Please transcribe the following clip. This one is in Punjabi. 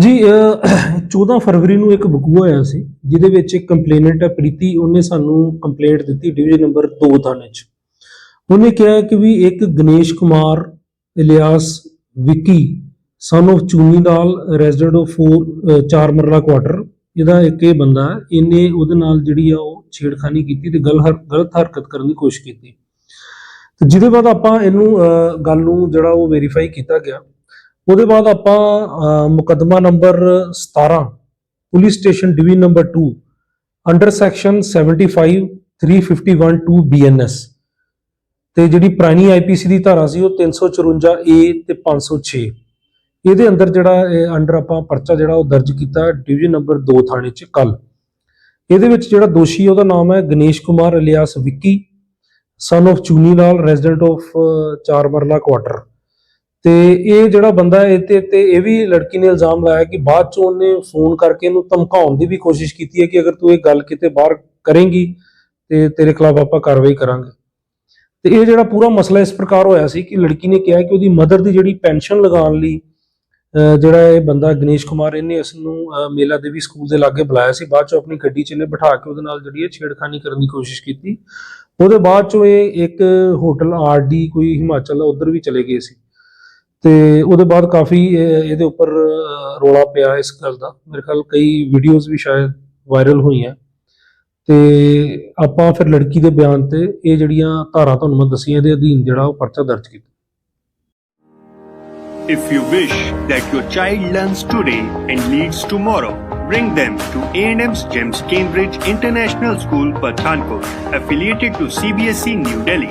ਜੀ ਅਹ, 14 ਫਰਵਰੀ ਨੂੰ ਇੱਕ ਬਕੂਆ ਹੋਇਆ ਸੀ ਜਿਹਦੇ ਵਿੱਚ ਇੱਕ ਕੰਪਲੇਨੈਂਟ ਹੈ ਪ੍ਰੀਤੀ। ਉਹਨੇ ਸਾਨੂੰ ਕੰਪਲੇਂਟ ਦਿੱਤੀ ਡਿਵੀਜ਼ਨ ਨੰਬਰ 2 ਥਾਣੇ 'ਚ। ਉਹਨੇ ਕਿਹਾ ਕਿ ਵੀ ਇੱਕ Ganesh Kumar alias Vicky son of Chuni Lal resident of 4 ਚਾਰ ਮਰਲਾ ਕੁਆਟਰ ਇਹਦਾ ਇੱਕ ਇਹ ਬੰਦਾ ਇਹਨੇ ਉਹਦੇ ਨਾਲ ਜਿਹੜੀ ਆ ਉਹ ਛੇੜਖਾਨੀ ਕੀਤੀ ਤੇ ਗਲ ਹਰ- ਗਲਤ ਹਰਕਤ ਕਰਨ ਦੀ ਕੋਸ਼ਿਸ਼ ਕੀਤੀ। ਤੇ ਜਿਹਦੇ ਬਾਅਦ ਆਪਾਂ ਇਹਨੂੰ ਗੱਲ ਨੂੰ ਜਿਹੜਾ ਉਹ ਵੈਰੀਫਾਈ ਕੀਤਾ ਗਿਆ। ਉਹਦੇ ਬਾਅਦ ਆਪਾਂ ਅਹ, ਮੁਕੱਦਮਾ number 17 police station division number 2 under section 75 351 2 BNS ਤੇ ਜਿਹੜੀ ਪੁਰਾਣੀ ਆਈਪੀਸੀ ਦੀ ਧਾਰਾ ਸੀ ਉਹ 354 ਏ ਤੇ 506 ਇਹਦੇ ਅੰਦਰ ਜਿਹੜਾ ਅੰਡਰ ਆਪਾਂ ਪਰਚਾ ਜਿਹੜਾ ਉਹ ਦਰਜ ਕੀਤਾ ਡਿਵੀਜ਼ਨ ਨੰਬਰ 2 ਥਾਣੇ 'ਚ ਕੱਲ ਇਹਦੇ ਵਿੱਚ ਜਿਹੜਾ ਦੋਸ਼ੀ ਉਹਦਾ ਨਾਮ ਹੈ Ganesh Kumar alias Vicky son of Chuni Lal resident of ਚਾਰ ਮਰਲਾ ਕੁਆਟਰ ਤੇ ਇਹ ਜਿਹੜਾ ਬੰਦਾ ਹੈ, ਇਹ ਤੇ ਤੇ ਇਹ ਵੀ ਲੜਕੀ ਨੇ ਇਲਜ਼ਾਮ ਲਾਇਆ ਕਿ ਬਾਅਦ ਚ ਉਹਨੇ ਫੋਨ ਕਰਕੇ ਇਹਨੂੰ ਧਮਕਾਉਣ ਦੀ ਵੀ ਕੋਸ਼ਿਸ਼ ਕੀਤੀ ਹੈ ਕਿ ਅਗਰ ਤੂੰ ਇਹ ਗੱਲ ਕਿਤੇ ਬਾਹਰ ਕਰੇਂਗੀ ਤੇ ਤੇਰੇ ਖਿਲਾਫ ਆਪਾਂ ਕਾਰਵਾਈ ਕਰਾਂਗੇ। ਤੇ ਇਹ ਜਿਹੜਾ ਪੂਰਾ ਮਸਲਾ ਇਸ ਪ੍ਰਕਾਰ ਹੋਇਆ ਸੀ ਕਿ ਲੜਕੀ ਨੇ ਕਿਹਾ ਕਿ ਉਹਦੀ ਮਦਰ ਦੀ ਜਿਹੜੀ ਪੈਨਸ਼ਨ ਲਗਾਉਣ ਲਈ ਜਿਹੜਾ ਇਹ ਬੰਦਾ ਗਣੇਸ਼ ਕੁਮਾਰ ਇਹਨੇ ਇਸ ਨੂੰ ਮੇਲਾ ਦੇਵੀ ਸਕੂਲ ਦੇ ਲਾਗੇ ਬੁਲਾਇਆ ਸੀ। ਬਾਅਦ ਚ ਆਪਣੀ ਗੱਡੀ 'ਚ ਇਹਨੇ ਬਿਠਾ ਕੇ ਉਹਦੇ ਨਾਲ ਜਿਹੜੀ ਹੈ ਛੇੜਖਾਨੀ ਕਰਨ ਦੀ ਕੋਸ਼ਿਸ਼ ਕੀਤੀ। ਉਹਦੇ ਬਾਅਦ ਚੋਂ ਇਹ ਇੱਕ ਹੋਟਲ ਆਰਡੀ ਕੋਈ ਹਿਮਾਚਲ ਉਧਰ ਵੀ ਚਲੇ ਗਏ ਸੀ। ਤੇ ਉਹਦੇ ਬਾਅਦ ਕਾਫੀ ਇਹ- ਇਹਦੇ ਉੱਪਰ ਅਹ, ਰੌਲਾ ਪਿਆ ਇਸ ਗੱਲ ਦਾ ਮੇਰੇ ਖਿਆਲ ਕਈ ਵੀਡੀਓਜ਼ ਵੀ ਸ਼ਾਇਦ ਵਾਇਰਲ ਹੋਈਆਂ ਤੇ ਆਪਾਂ ਫਿਰ ਲੜਕੀ ਦੇ ਬਿਆਨ ਤੇ ਇਹ ਜਿਹੜੀਆਂ ਧਾਰਾ ਤੁਹਾਨੂੰ ਮੈਂ ਦੱਸੀਆਂ ਇਹਦੇ ਅਧੀਨ ਜਿਹੜਾ ਉਹ ਪਰਚਾ ਦਰਜ ਕੀਤਾ If you wish that your child learns today and leads tomorrow, bring them to A&M's GEMS Cambridge International School, Pathankot, affiliated to CBSE E, New Delhi.